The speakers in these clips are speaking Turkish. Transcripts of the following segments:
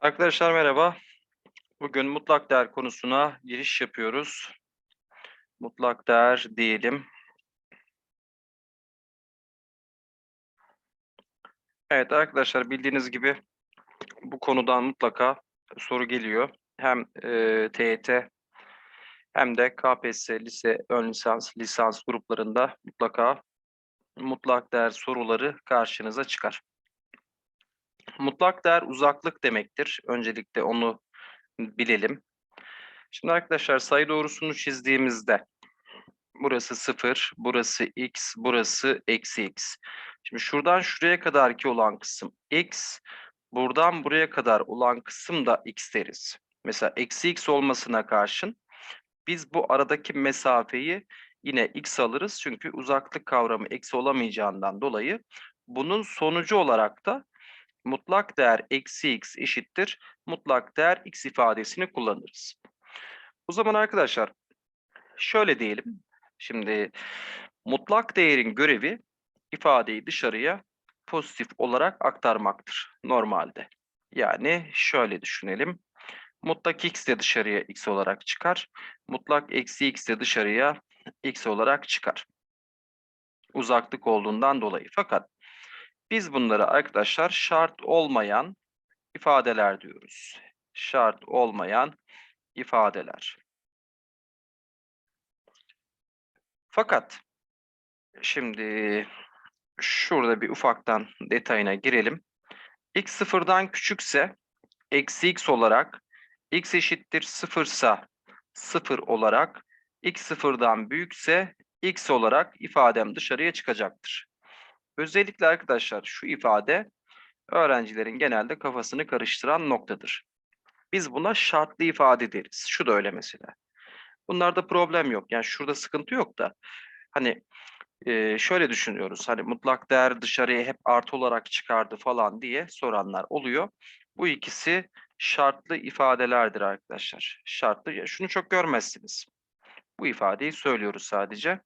Arkadaşlar merhaba. Bugün mutlak değer konusuna giriş yapıyoruz. Mutlak değer diyelim. Evet arkadaşlar bildiğiniz gibi bu konudan mutlaka soru geliyor. Hem e, TYT hem de KPSS, lise, ön lisans, lisans gruplarında mutlaka mutlak değer soruları karşınıza çıkar. Mutlak değer uzaklık demektir. Öncelikle onu bilelim. Şimdi arkadaşlar sayı doğrusunu çizdiğimizde burası 0, burası x, burası eksi x. Şimdi şuradan şuraya kadar ki olan kısım x, buradan buraya kadar olan kısım da x deriz. Mesela eksi x olmasına karşın biz bu aradaki mesafeyi yine x alırız. Çünkü uzaklık kavramı eksi olamayacağından dolayı bunun sonucu olarak da mutlak değer eksi x eşittir. Mutlak değer x ifadesini kullanırız. O zaman arkadaşlar şöyle diyelim. Şimdi mutlak değerin görevi ifadeyi dışarıya pozitif olarak aktarmaktır normalde. Yani şöyle düşünelim. Mutlak x de dışarıya x olarak çıkar. Mutlak eksi x de dışarıya x olarak çıkar. Uzaklık olduğundan dolayı. Fakat biz bunları arkadaşlar şart olmayan ifadeler diyoruz. Şart olmayan ifadeler. Fakat şimdi şurada bir ufaktan detayına girelim. x sıfırdan küçükse eksi x olarak x eşittir sıfırsa sıfır olarak x sıfırdan büyükse x olarak ifadem dışarıya çıkacaktır. Özellikle arkadaşlar şu ifade öğrencilerin genelde kafasını karıştıran noktadır. Biz buna şartlı ifade deriz. Şu da öyle mesela. Bunlarda problem yok. Yani şurada sıkıntı yok da hani e, şöyle düşünüyoruz. Hani mutlak değer dışarıya hep artı olarak çıkardı falan diye soranlar oluyor. Bu ikisi şartlı ifadelerdir arkadaşlar. Şartlı. Şunu çok görmezsiniz. Bu ifadeyi söylüyoruz sadece.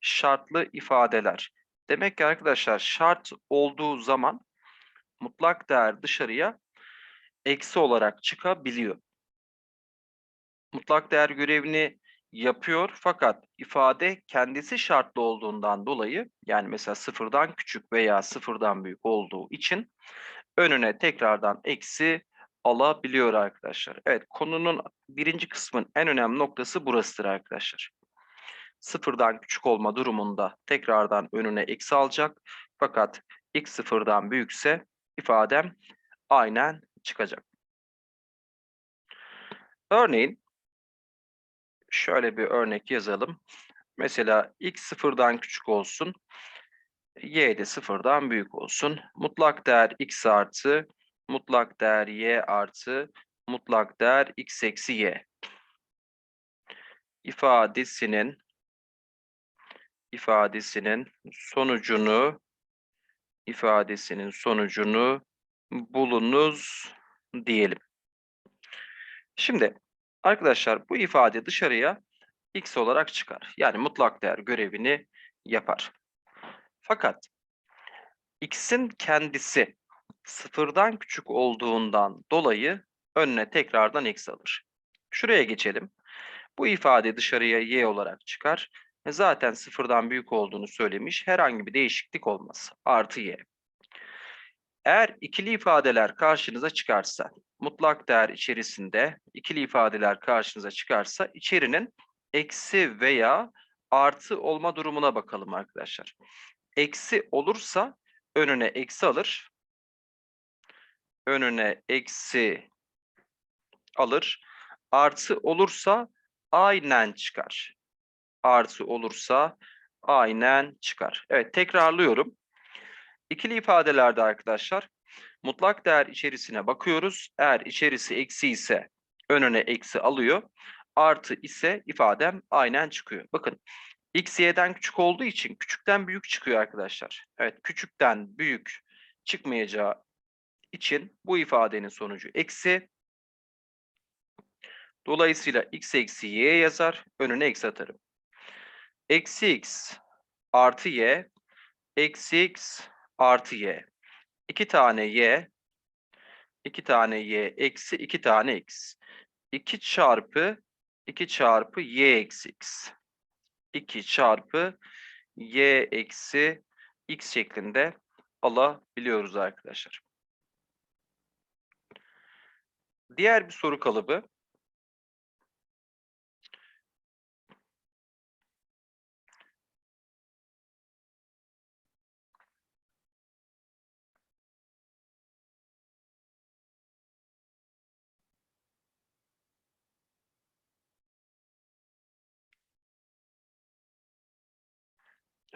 Şartlı ifadeler. Demek ki arkadaşlar şart olduğu zaman mutlak değer dışarıya eksi olarak çıkabiliyor. Mutlak değer görevini yapıyor fakat ifade kendisi şartlı olduğundan dolayı yani mesela sıfırdan küçük veya sıfırdan büyük olduğu için önüne tekrardan eksi alabiliyor arkadaşlar. Evet konunun birinci kısmın en önemli noktası burasıdır arkadaşlar. Sıfırdan küçük olma durumunda tekrardan önüne eksi alacak. Fakat x sıfırdan büyükse ifadem aynen çıkacak. Örneğin şöyle bir örnek yazalım. Mesela x sıfırdan küçük olsun. Y de sıfırdan büyük olsun. Mutlak değer x artı, mutlak değer y artı, mutlak değer x eksi y. ifadesinin ifadesinin sonucunu ifadesinin sonucunu bulunuz diyelim. Şimdi arkadaşlar bu ifade dışarıya x olarak çıkar. Yani mutlak değer görevini yapar. Fakat x'in kendisi sıfırdan küçük olduğundan dolayı önüne tekrardan x alır. Şuraya geçelim. Bu ifade dışarıya y olarak çıkar. E zaten sıfırdan büyük olduğunu söylemiş. Herhangi bir değişiklik olmaz. Artı y. Eğer ikili ifadeler karşınıza çıkarsa, mutlak değer içerisinde ikili ifadeler karşınıza çıkarsa içerinin eksi veya artı olma durumuna bakalım arkadaşlar. Eksi olursa önüne eksi alır. Önüne eksi alır. Artı olursa aynen çıkar. Artı olursa aynen çıkar. Evet tekrarlıyorum. İkili ifadelerde arkadaşlar mutlak değer içerisine bakıyoruz. Eğer içerisi eksi ise önüne eksi alıyor. Artı ise ifadem aynen çıkıyor. Bakın x y'den küçük olduğu için küçükten büyük çıkıyor arkadaşlar. Evet küçükten büyük çıkmayacağı için bu ifadenin sonucu eksi. Dolayısıyla x eksi y yazar. Önüne eksi atarım. Eksi x artı y eksi x artı y. İki tane y 2 tane y eksi 2 tane x. 2 çarpı 2 çarpı y eksi x. 2 çarpı y eksi x şeklinde alabiliyoruz arkadaşlar. Diğer bir soru kalıbı.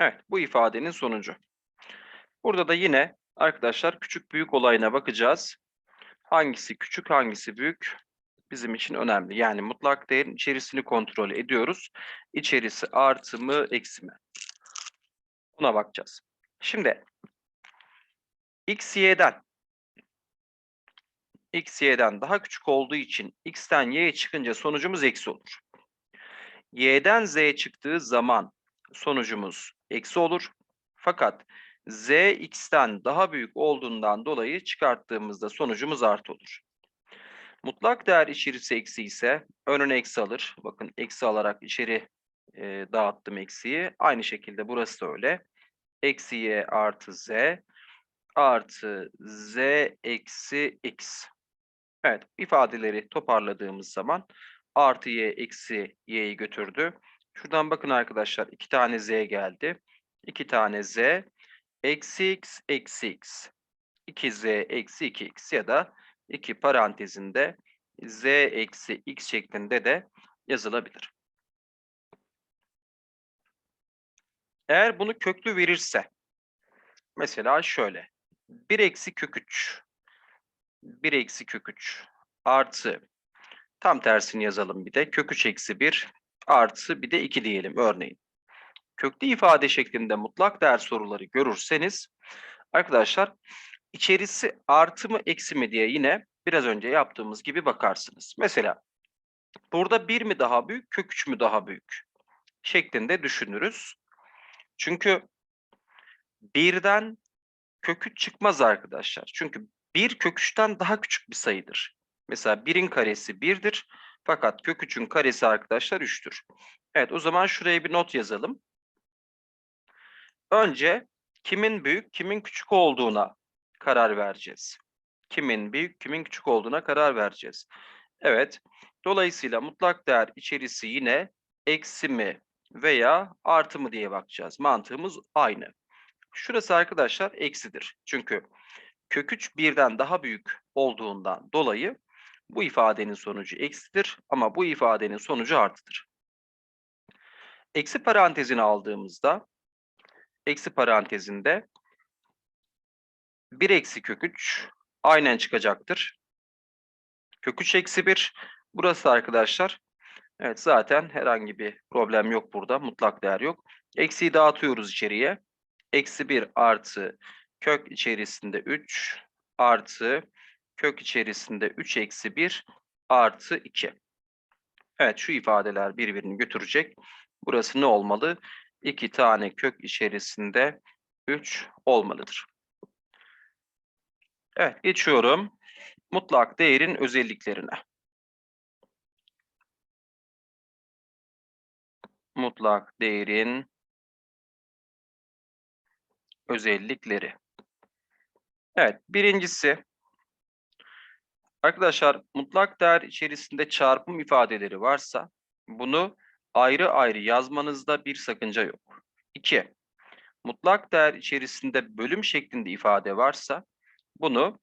Evet, bu ifadenin sonucu. Burada da yine arkadaşlar küçük büyük olayına bakacağız. Hangisi küçük, hangisi büyük bizim için önemli. Yani mutlak değerin içerisini kontrol ediyoruz. İçerisi artı mı, eksi mi? Buna bakacağız. Şimdi x, y'den x, y'den daha küçük olduğu için x'ten y'ye çıkınca sonucumuz eksi olur. y'den z'ye çıktığı zaman sonucumuz eksi olur. Fakat z x'ten daha büyük olduğundan dolayı çıkarttığımızda sonucumuz artı olur. Mutlak değer içerisi eksi ise önüne eksi alır. Bakın eksi alarak içeri e, dağıttım eksiyi. Aynı şekilde burası da öyle. Eksi y artı z artı z eksi x. Evet ifadeleri toparladığımız zaman artı y eksi y'yi götürdü. Şuradan bakın arkadaşlar iki tane z geldi. İki tane z eksi x eksi x. 2z eksi 2x ya da 2 parantezinde z eksi x şeklinde de yazılabilir. Eğer bunu köklü verirse mesela şöyle 1 eksi kök 3 1 eksi kök 3 artı tam tersini yazalım bir de kök 3 eksi 1 artı bir de 2 diyelim örneğin. Köklü ifade şeklinde mutlak değer soruları görürseniz arkadaşlar içerisi artı mı eksi mi diye yine biraz önce yaptığımız gibi bakarsınız. Mesela burada 1 mi daha büyük kök 3 mü daha büyük şeklinde düşünürüz. Çünkü birden kök 3 çıkmaz arkadaşlar. Çünkü 1 kök 3'ten daha küçük bir sayıdır. Mesela 1'in karesi 1'dir. Fakat kök 3'ün karesi arkadaşlar 3'tür. Evet o zaman şuraya bir not yazalım. Önce kimin büyük, kimin küçük olduğuna karar vereceğiz. Kimin büyük, kimin küçük olduğuna karar vereceğiz. Evet. Dolayısıyla mutlak değer içerisi yine eksi mi veya artı mı diye bakacağız. Mantığımız aynı. Şurası arkadaşlar eksidir. Çünkü kök 3 birden daha büyük olduğundan dolayı bu ifadenin sonucu eksidir ama bu ifadenin sonucu artıdır. Eksi parantezini aldığımızda eksi parantezinde 1 eksi kök 3 aynen çıkacaktır. Kök 3 eksi 1 burası arkadaşlar. Evet zaten herhangi bir problem yok burada. Mutlak değer yok. Eksiyi dağıtıyoruz içeriye. Eksi 1 artı kök içerisinde 3 artı kök içerisinde 3 eksi 1 artı 2. Evet şu ifadeler birbirini götürecek. Burası ne olmalı? 2 tane kök içerisinde 3 olmalıdır. Evet geçiyorum. Mutlak değerin özelliklerine. Mutlak değerin özellikleri. Evet birincisi arkadaşlar mutlak değer içerisinde çarpım ifadeleri varsa bunu ayrı ayrı yazmanızda bir sakınca yok. 2. Mutlak değer içerisinde bölüm şeklinde ifade varsa bunu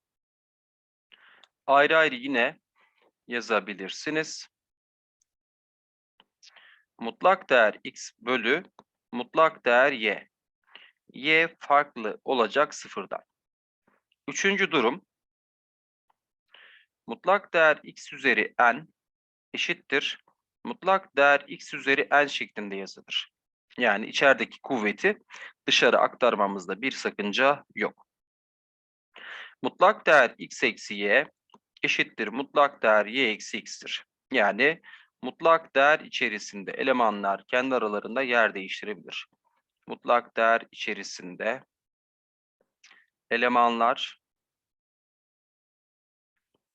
ayrı ayrı yine yazabilirsiniz. Mutlak değer x bölü mutlak değer y. y farklı olacak sıfırdan. Üçüncü durum. Mutlak değer x üzeri n eşittir. Mutlak değer x üzeri n şeklinde yazılır. Yani içerideki kuvveti dışarı aktarmamızda bir sakınca yok. Mutlak değer x eksi y eşittir mutlak değer y eksi x'tir. Yani mutlak değer içerisinde elemanlar kendi aralarında yer değiştirebilir. Mutlak değer içerisinde elemanlar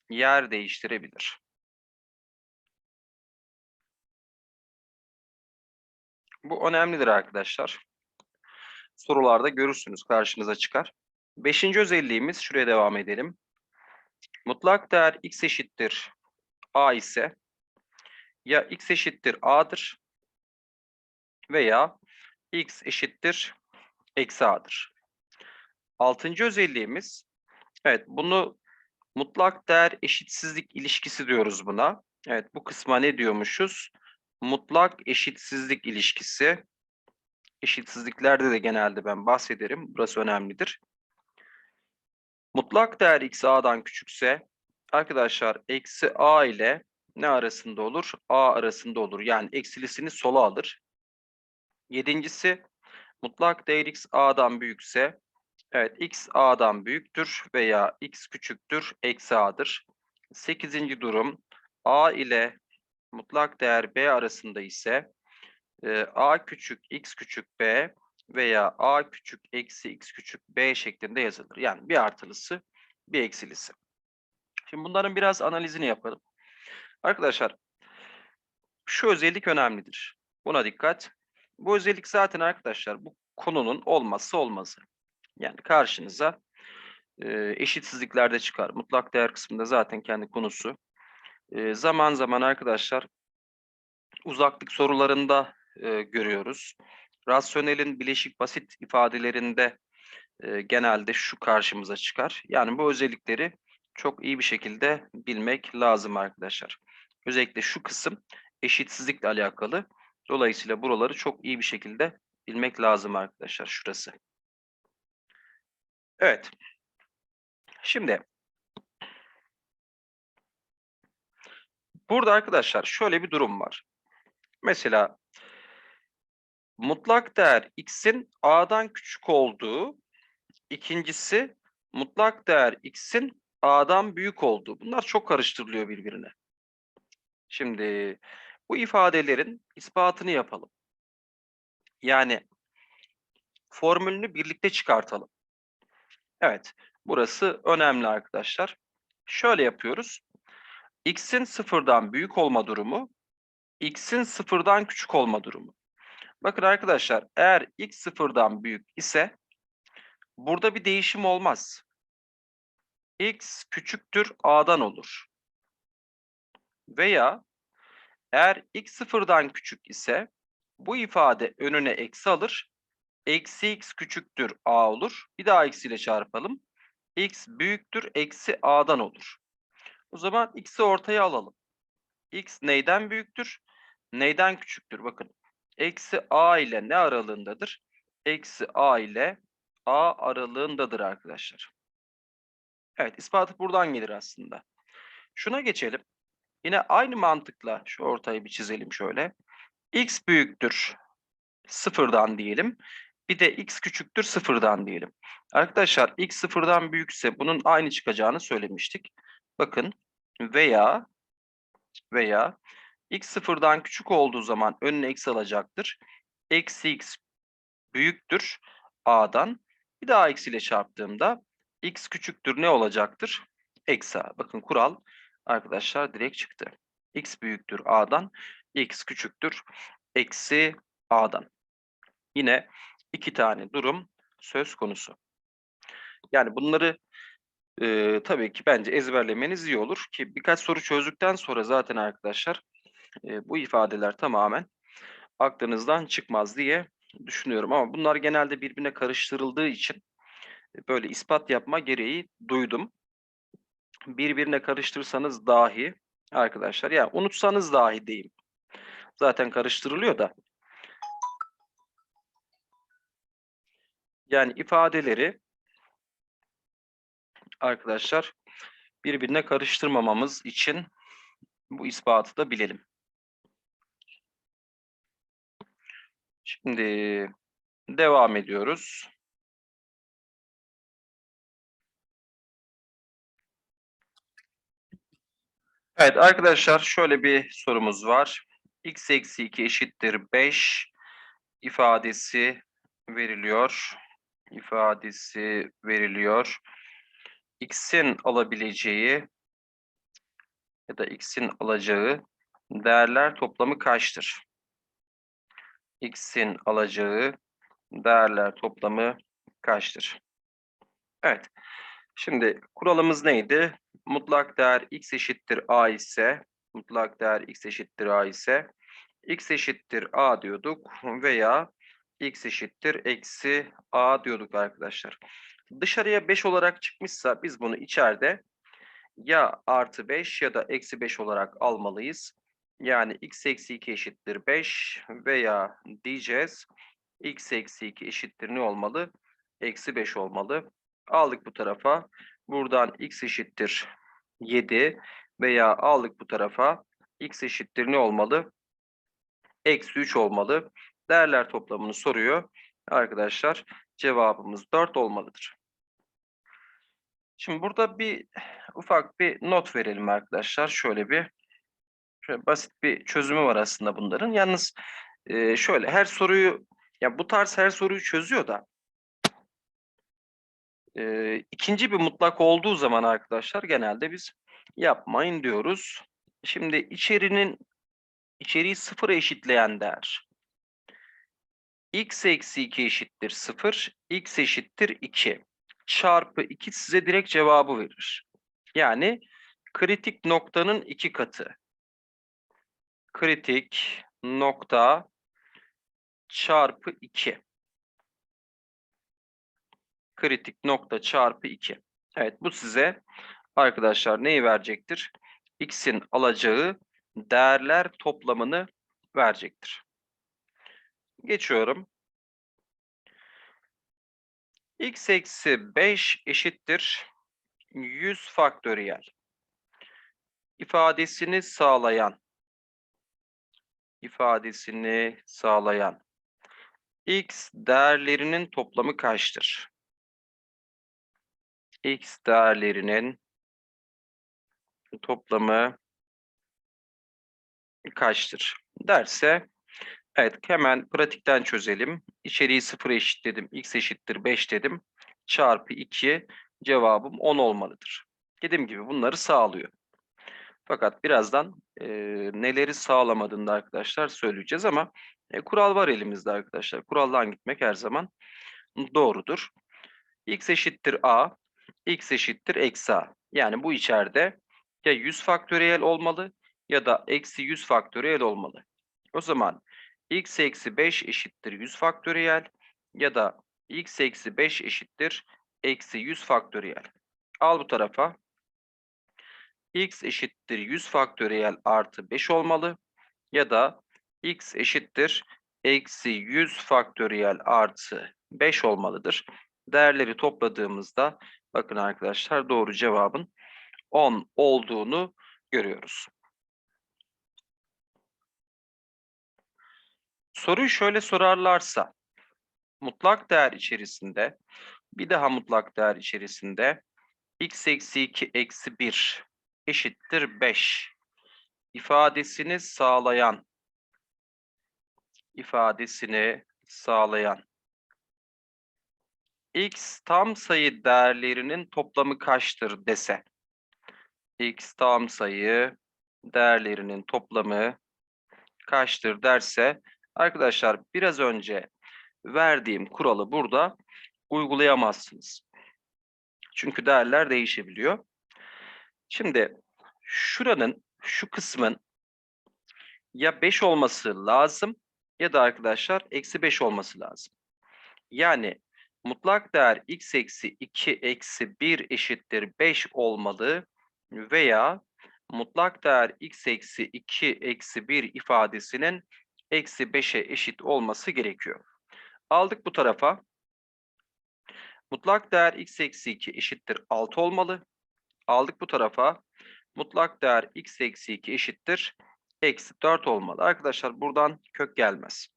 yer değiştirebilir. Bu önemlidir arkadaşlar. Sorularda görürsünüz karşınıza çıkar. Beşinci özelliğimiz şuraya devam edelim. Mutlak değer x eşittir a ise ya x eşittir a'dır veya x eşittir eksi a'dır. Altıncı özelliğimiz, evet bunu mutlak değer eşitsizlik ilişkisi diyoruz buna. Evet bu kısma ne diyormuşuz? Mutlak eşitsizlik ilişkisi. Eşitsizliklerde de genelde ben bahsederim. Burası önemlidir. Mutlak değer x a'dan küçükse arkadaşlar eksi a ile ne arasında olur? A arasında olur. Yani eksilisini sola alır. Yedincisi mutlak değer x a'dan büyükse evet x a'dan büyüktür veya x küçüktür eksi a'dır. Sekizinci durum a ile mutlak değer b arasında ise e, a küçük x küçük b veya a küçük eksi x küçük b şeklinde yazılır. Yani bir artılısı bir eksilisi. Şimdi bunların biraz analizini yapalım. Arkadaşlar şu özellik önemlidir. Buna dikkat. Bu özellik zaten arkadaşlar bu konunun olmazsa olmazı. Yani karşınıza e, eşitsizliklerde çıkar. Mutlak değer kısmında zaten kendi konusu. E, zaman zaman arkadaşlar uzaklık sorularında e, görüyoruz. Rasyonelin bileşik basit ifadelerinde e, genelde şu karşımıza çıkar. Yani bu özellikleri çok iyi bir şekilde bilmek lazım arkadaşlar. Özellikle şu kısım eşitsizlikle alakalı. Dolayısıyla buraları çok iyi bir şekilde bilmek lazım arkadaşlar şurası. Evet. Şimdi burada arkadaşlar şöyle bir durum var. Mesela mutlak değer x'in a'dan küçük olduğu, ikincisi mutlak değer x'in a'dan büyük olduğu. Bunlar çok karıştırılıyor birbirine. Şimdi bu ifadelerin ispatını yapalım. Yani formülünü birlikte çıkartalım. Evet, burası önemli arkadaşlar. Şöyle yapıyoruz. X'in sıfırdan büyük olma durumu, X'in sıfırdan küçük olma durumu. Bakın arkadaşlar, eğer X sıfırdan büyük ise burada bir değişim olmaz. X küçüktür A'dan olur. Veya eğer x sıfırdan küçük ise bu ifade önüne eksi alır. Eksi x küçüktür a olur. Bir daha eksiyle çarpalım. x büyüktür eksi a'dan olur. O zaman x'i ortaya alalım. x neyden büyüktür? Neyden küçüktür? Bakın. Eksi a ile ne aralığındadır? Eksi a ile a aralığındadır arkadaşlar. Evet ispatı buradan gelir aslında. Şuna geçelim. Yine aynı mantıkla şu ortayı bir çizelim şöyle. x büyüktür sıfırdan diyelim. Bir de x küçüktür sıfırdan diyelim. Arkadaşlar x sıfırdan büyükse bunun aynı çıkacağını söylemiştik. Bakın veya veya x sıfırdan küçük olduğu zaman önüne eksi alacaktır. Eksi x büyüktür a'dan. Bir daha eksiyle çarptığımda x küçüktür ne olacaktır? Eksi a. Bakın kural arkadaşlar direkt çıktı. x büyüktür a'dan, x küçüktür eksi a'dan. Yine iki tane durum söz konusu. Yani bunları e, tabii ki bence ezberlemeniz iyi olur ki birkaç soru çözdükten sonra zaten arkadaşlar e, bu ifadeler tamamen aklınızdan çıkmaz diye düşünüyorum. Ama bunlar genelde birbirine karıştırıldığı için böyle ispat yapma gereği duydum birbirine karıştırsanız dahi arkadaşlar ya yani unutsanız dahi diyeyim. Zaten karıştırılıyor da. Yani ifadeleri arkadaşlar birbirine karıştırmamamız için bu ispatı da bilelim. Şimdi devam ediyoruz. Evet arkadaşlar şöyle bir sorumuz var. x eksi 2 eşittir 5 ifadesi veriliyor. İfadesi veriliyor. x'in alabileceği ya da x'in alacağı değerler toplamı kaçtır? x'in alacağı değerler toplamı kaçtır? Evet. Şimdi kuralımız neydi? Mutlak değer x eşittir a ise mutlak değer x eşittir a ise x eşittir a diyorduk veya x eşittir eksi a diyorduk arkadaşlar. Dışarıya 5 olarak çıkmışsa biz bunu içeride ya artı 5 ya da eksi 5 olarak almalıyız. Yani x eksi 2 eşittir 5 veya diyeceğiz x eksi 2 eşittir ne olmalı? Eksi 5 olmalı. Aldık bu tarafa. Buradan x eşittir 7 veya aldık bu tarafa x eşittir ne olmalı? Eksi 3 olmalı. Değerler toplamını soruyor. Arkadaşlar cevabımız 4 olmalıdır. Şimdi burada bir ufak bir not verelim arkadaşlar. Şöyle bir şöyle basit bir çözümü var aslında bunların. Yalnız e, şöyle her soruyu ya bu tarz her soruyu çözüyor da e, ikinci bir mutlak olduğu zaman arkadaşlar genelde biz yapmayın diyoruz. Şimdi içerinin içeriği sıfıra eşitleyen değer. X eksi 2 eşittir 0, x eşittir 2 çarpı 2 size direkt cevabı verir. Yani kritik noktanın iki katı. Kritik nokta çarpı 2. Kritik nokta çarpı 2. Evet bu size arkadaşlar neyi verecektir? X'in alacağı değerler toplamını verecektir. Geçiyorum. x eksi 5 eşittir 100 faktöriyel. İfadesini sağlayan ifadesini sağlayan x değerlerinin toplamı kaçtır? x değerlerinin toplamı kaçtır derse evet hemen pratikten çözelim. İçeriği 0 eşitledim. x eşittir 5 dedim. Çarpı 2 cevabım 10 olmalıdır. Dediğim gibi bunları sağlıyor. Fakat birazdan e, neleri sağlamadığını da arkadaşlar söyleyeceğiz ama e, kural var elimizde arkadaşlar. Kuraldan gitmek her zaman doğrudur. x eşittir a, x eşittir eksi a. Yani bu içeride ya 100 faktöriyel olmalı ya da eksi 100 faktöriyel olmalı. O zaman x eksi 5 eşittir 100 faktöriyel ya da x eksi 5 eşittir eksi 100 faktöriyel. Al bu tarafa. x eşittir 100 faktöriyel artı 5 olmalı. Ya da x eşittir eksi 100 faktöriyel artı 5 olmalıdır. Değerleri topladığımızda bakın arkadaşlar doğru cevabın 10 olduğunu görüyoruz. Soruyu şöyle sorarlarsa mutlak değer içerisinde bir daha mutlak değer içerisinde x eksi 2 eksi 1 eşittir 5 ifadesini sağlayan ifadesini sağlayan. X tam sayı değerlerinin toplamı kaçtır dese? X tam sayı değerlerinin toplamı kaçtır derse arkadaşlar biraz önce verdiğim kuralı burada uygulayamazsınız. Çünkü değerler değişebiliyor. Şimdi şuranın, şu kısmın ya 5 olması lazım ya da arkadaşlar eksi 5 olması lazım. Yani mutlak değer x eksi 2 eksi 1 eşittir 5 olmalı veya mutlak değer x eksi 2 eksi 1 ifadesinin eksi 5'e eşit olması gerekiyor. Aldık bu tarafa. Mutlak değer x eksi 2 eşittir 6 olmalı. Aldık bu tarafa. Mutlak değer x eksi 2 eşittir eksi 4 olmalı. Arkadaşlar buradan kök gelmez.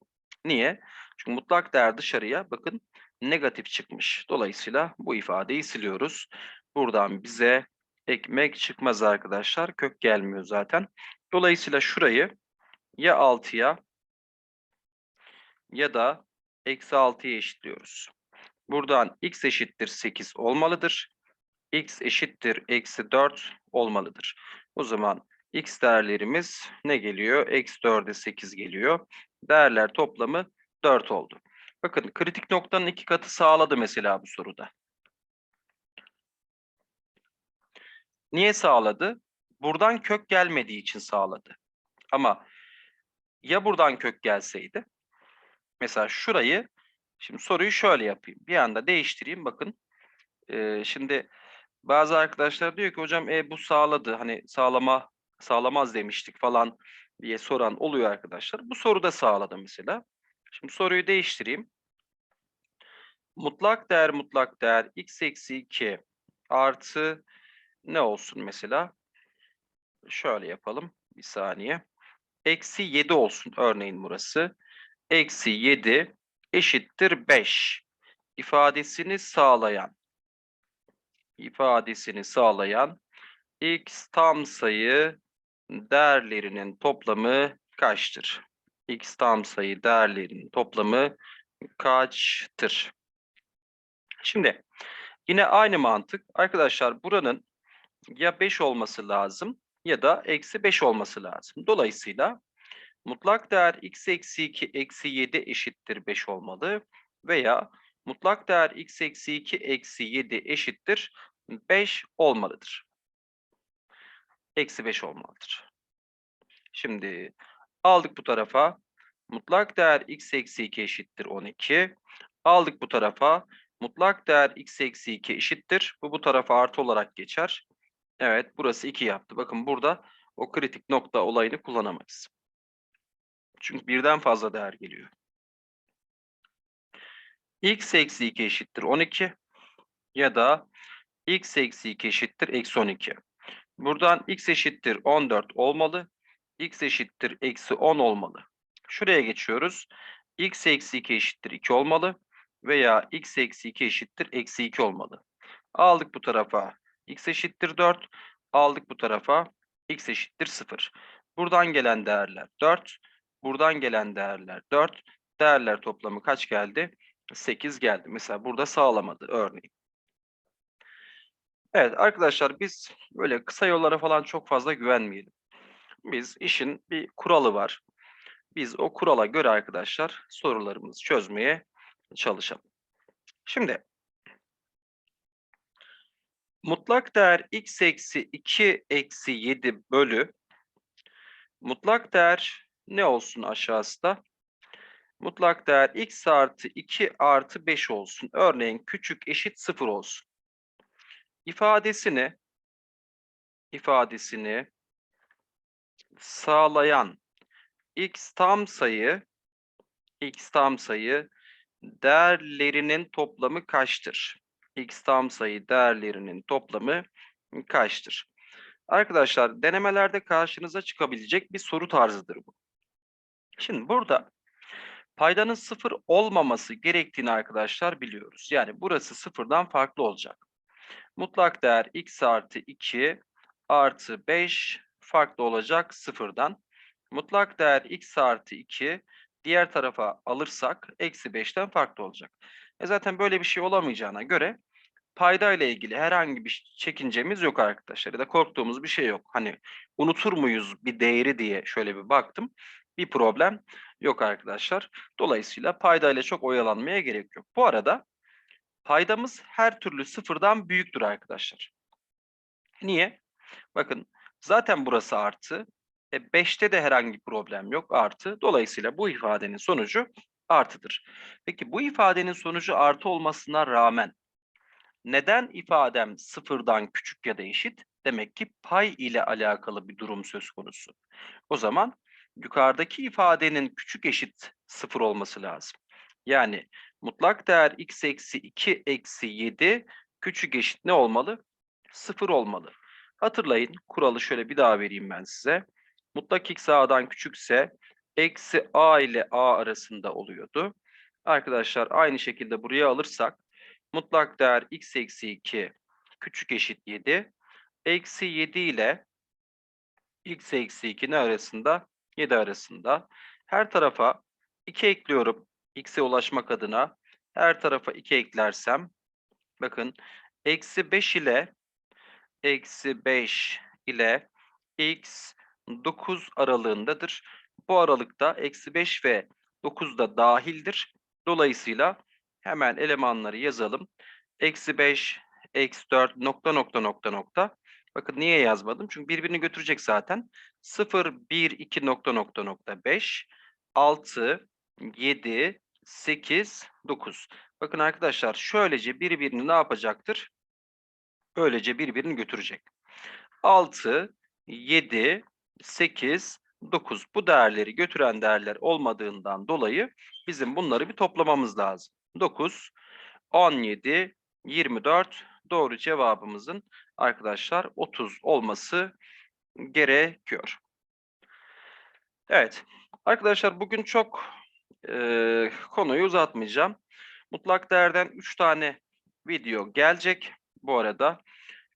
Niye? Çünkü mutlak değer dışarıya bakın negatif çıkmış. Dolayısıyla bu ifadeyi siliyoruz. Buradan bize ekmek çıkmaz arkadaşlar. Kök gelmiyor zaten. Dolayısıyla şurayı ya 6'ya ya da eksi 6'ya eşitliyoruz. Buradan x eşittir 8 olmalıdır. x eşittir eksi 4 olmalıdır. O zaman X değerlerimiz ne geliyor? Eksi 4'e 8 geliyor. Değerler toplamı 4 oldu. Bakın kritik noktanın iki katı sağladı mesela bu soruda. Niye sağladı? Buradan kök gelmediği için sağladı. Ama ya buradan kök gelseydi? Mesela şurayı, şimdi soruyu şöyle yapayım. Bir anda değiştireyim bakın. Ee, şimdi bazı arkadaşlar diyor ki hocam e, bu sağladı. Hani sağlama sağlamaz demiştik falan diye soran oluyor arkadaşlar. Bu soruda sağladı mesela. Şimdi soruyu değiştireyim. Mutlak değer mutlak değer x eksi 2 artı ne olsun mesela? Şöyle yapalım. Bir saniye. Eksi 7 olsun örneğin burası. Eksi 7 eşittir 5 ifadesini sağlayan ifadesini sağlayan x tam sayı değerlerinin toplamı kaçtır? x tam sayı değerlerinin toplamı kaçtır? Şimdi yine aynı mantık. Arkadaşlar buranın ya 5 olması lazım ya da eksi 5 olması lazım. Dolayısıyla mutlak değer x eksi 2 eksi 7 eşittir 5 olmalı veya mutlak değer x eksi 2 eksi 7 eşittir 5 olmalıdır. Eksi 5 olmalıdır. Şimdi aldık bu tarafa. Mutlak değer x eksi 2 eşittir 12. Aldık bu tarafa. Mutlak değer x eksi 2 eşittir. Bu bu tarafa artı olarak geçer. Evet burası 2 yaptı. Bakın burada o kritik nokta olayını kullanamayız. Çünkü birden fazla değer geliyor. x eksi 2 eşittir 12 ya da x eksi 2 eşittir eksi 12. Buradan x eşittir 14 olmalı. x eşittir eksi 10 olmalı. Şuraya geçiyoruz. x eksi 2 eşittir 2 olmalı. Veya x eksi 2 eşittir eksi 2 olmalı. Aldık bu tarafa x eşittir 4. Aldık bu tarafa x eşittir 0. Buradan gelen değerler 4. Buradan gelen değerler 4. Değerler toplamı kaç geldi? 8 geldi. Mesela burada sağlamadı örneğin. Evet arkadaşlar biz böyle kısa yollara falan çok fazla güvenmeyelim. Biz işin bir kuralı var. Biz o kurala göre arkadaşlar sorularımızı çözmeye çalışalım. Şimdi mutlak değer x eksi 2 eksi 7 bölü mutlak değer ne olsun aşağısı da? Mutlak değer x artı 2 artı 5 olsun. Örneğin küçük eşit 0 olsun ifadesini ifadesini sağlayan x tam sayı x tam sayı değerlerinin toplamı kaçtır? x tam sayı değerlerinin toplamı kaçtır? Arkadaşlar denemelerde karşınıza çıkabilecek bir soru tarzıdır bu. Şimdi burada paydanın sıfır olmaması gerektiğini arkadaşlar biliyoruz. Yani burası sıfırdan farklı olacak. Mutlak değer x artı 2 artı 5 farklı olacak sıfırdan. Mutlak değer x artı 2 diğer tarafa alırsak eksi 5'ten farklı olacak. E zaten böyle bir şey olamayacağına göre payda ile ilgili herhangi bir çekincemiz yok arkadaşlar. Ya da korktuğumuz bir şey yok. Hani unutur muyuz bir değeri diye şöyle bir baktım. Bir problem yok arkadaşlar. Dolayısıyla payda ile çok oyalanmaya gerek yok. Bu arada paydamız her türlü sıfırdan büyüktür arkadaşlar. Niye? Bakın zaten burası artı. E 5'te de herhangi problem yok artı. Dolayısıyla bu ifadenin sonucu artıdır. Peki bu ifadenin sonucu artı olmasına rağmen neden ifadem sıfırdan küçük ya da eşit? Demek ki pay ile alakalı bir durum söz konusu. O zaman yukarıdaki ifadenin küçük eşit sıfır olması lazım. Yani mutlak değer x eksi 2 eksi 7 küçük eşit ne olmalı? 0 olmalı. Hatırlayın kuralı şöyle bir daha vereyim ben size. Mutlak x a'dan küçükse eksi a ile a arasında oluyordu. Arkadaşlar aynı şekilde buraya alırsak mutlak değer x eksi 2 küçük eşit 7. Eksi 7 ile x eksi 2 ne arasında? 7 arasında. Her tarafa 2 ekliyorum x'e ulaşmak adına her tarafa 2 eklersem bakın eksi 5 ile eksi 5 ile x 9 aralığındadır. Bu aralıkta eksi 5 ve 9 da dahildir. Dolayısıyla hemen elemanları yazalım. Eksi 5, eksi 4, nokta nokta nokta nokta. Bakın niye yazmadım? Çünkü birbirini götürecek zaten. 0, 1, 2 nokta nokta nokta 5, 6, 7, 8, 9. Bakın arkadaşlar şöylece birbirini ne yapacaktır? Öylece birbirini götürecek. 6, 7, 8, 9. Bu değerleri götüren değerler olmadığından dolayı bizim bunları bir toplamamız lazım. 9, 17, 24 doğru cevabımızın arkadaşlar 30 olması gerekiyor. Evet arkadaşlar bugün çok e, konuyu uzatmayacağım. Mutlak değerden 3 tane video gelecek bu arada.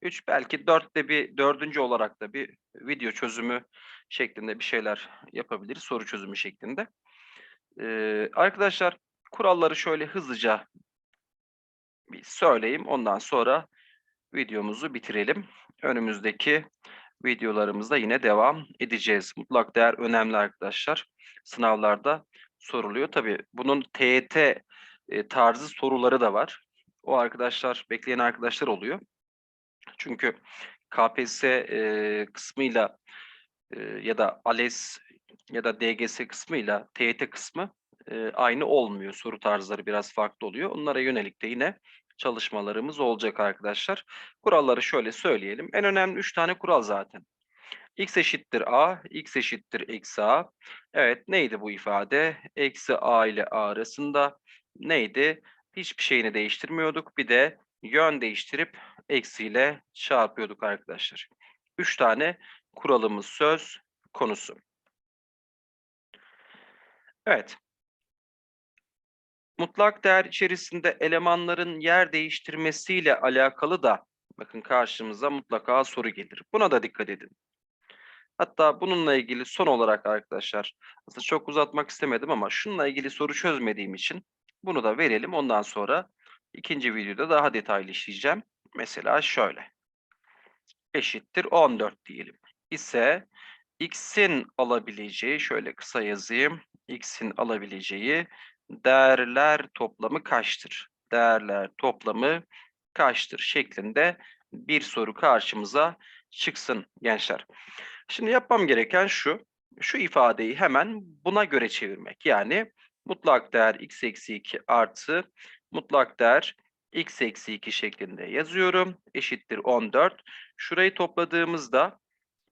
3 belki 4 de bir dördüncü olarak da bir video çözümü şeklinde bir şeyler yapabiliriz. Soru çözümü şeklinde. Ee, arkadaşlar kuralları şöyle hızlıca bir söyleyeyim. Ondan sonra videomuzu bitirelim. Önümüzdeki videolarımızda yine devam edeceğiz. Mutlak değer önemli arkadaşlar. Sınavlarda soruluyor. Tabii bunun TET e, tarzı soruları da var. O arkadaşlar, bekleyen arkadaşlar oluyor. Çünkü KPSS e, kısmıyla e, ya da ALES ya da DGS kısmıyla TYT kısmı e, aynı olmuyor. Soru tarzları biraz farklı oluyor. Onlara yönelik de yine çalışmalarımız olacak arkadaşlar. Kuralları şöyle söyleyelim. En önemli 3 tane kural zaten. X eşittir A, X eşittir eksi A. Evet neydi bu ifade? Eksi A ile A arasında neydi? Hiçbir şeyini değiştirmiyorduk. Bir de yön değiştirip eksiyle çarpıyorduk arkadaşlar. Üç tane kuralımız söz konusu. Evet. Mutlak değer içerisinde elemanların yer değiştirmesiyle alakalı da bakın karşımıza mutlaka soru gelir. Buna da dikkat edin. Hatta bununla ilgili son olarak arkadaşlar aslında çok uzatmak istemedim ama şununla ilgili soru çözmediğim için bunu da verelim. Ondan sonra ikinci videoda daha detaylı işleyeceğim. Mesela şöyle. Eşittir 14 diyelim. İse x'in alabileceği, şöyle kısa yazayım. x'in alabileceği değerler toplamı kaçtır? Değerler toplamı kaçtır? Şeklinde bir soru karşımıza çıksın gençler. Şimdi yapmam gereken şu. Şu ifadeyi hemen buna göre çevirmek. Yani mutlak değer x eksi 2 artı mutlak değer x eksi 2 şeklinde yazıyorum. Eşittir 14. Şurayı topladığımızda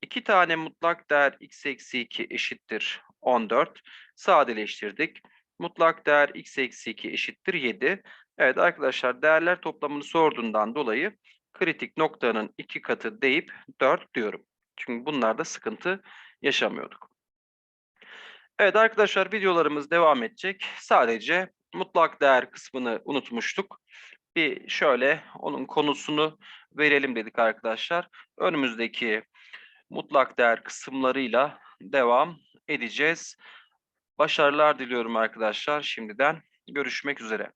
iki tane mutlak değer x eksi 2 eşittir 14. Sadeleştirdik. Mutlak değer x eksi 2 eşittir 7. Evet arkadaşlar değerler toplamını sorduğundan dolayı kritik noktanın iki katı deyip 4 diyorum. Çünkü bunlarda sıkıntı yaşamıyorduk. Evet arkadaşlar videolarımız devam edecek. Sadece mutlak değer kısmını unutmuştuk. Bir şöyle onun konusunu verelim dedik arkadaşlar. Önümüzdeki mutlak değer kısımlarıyla devam edeceğiz. Başarılar diliyorum arkadaşlar. Şimdiden görüşmek üzere.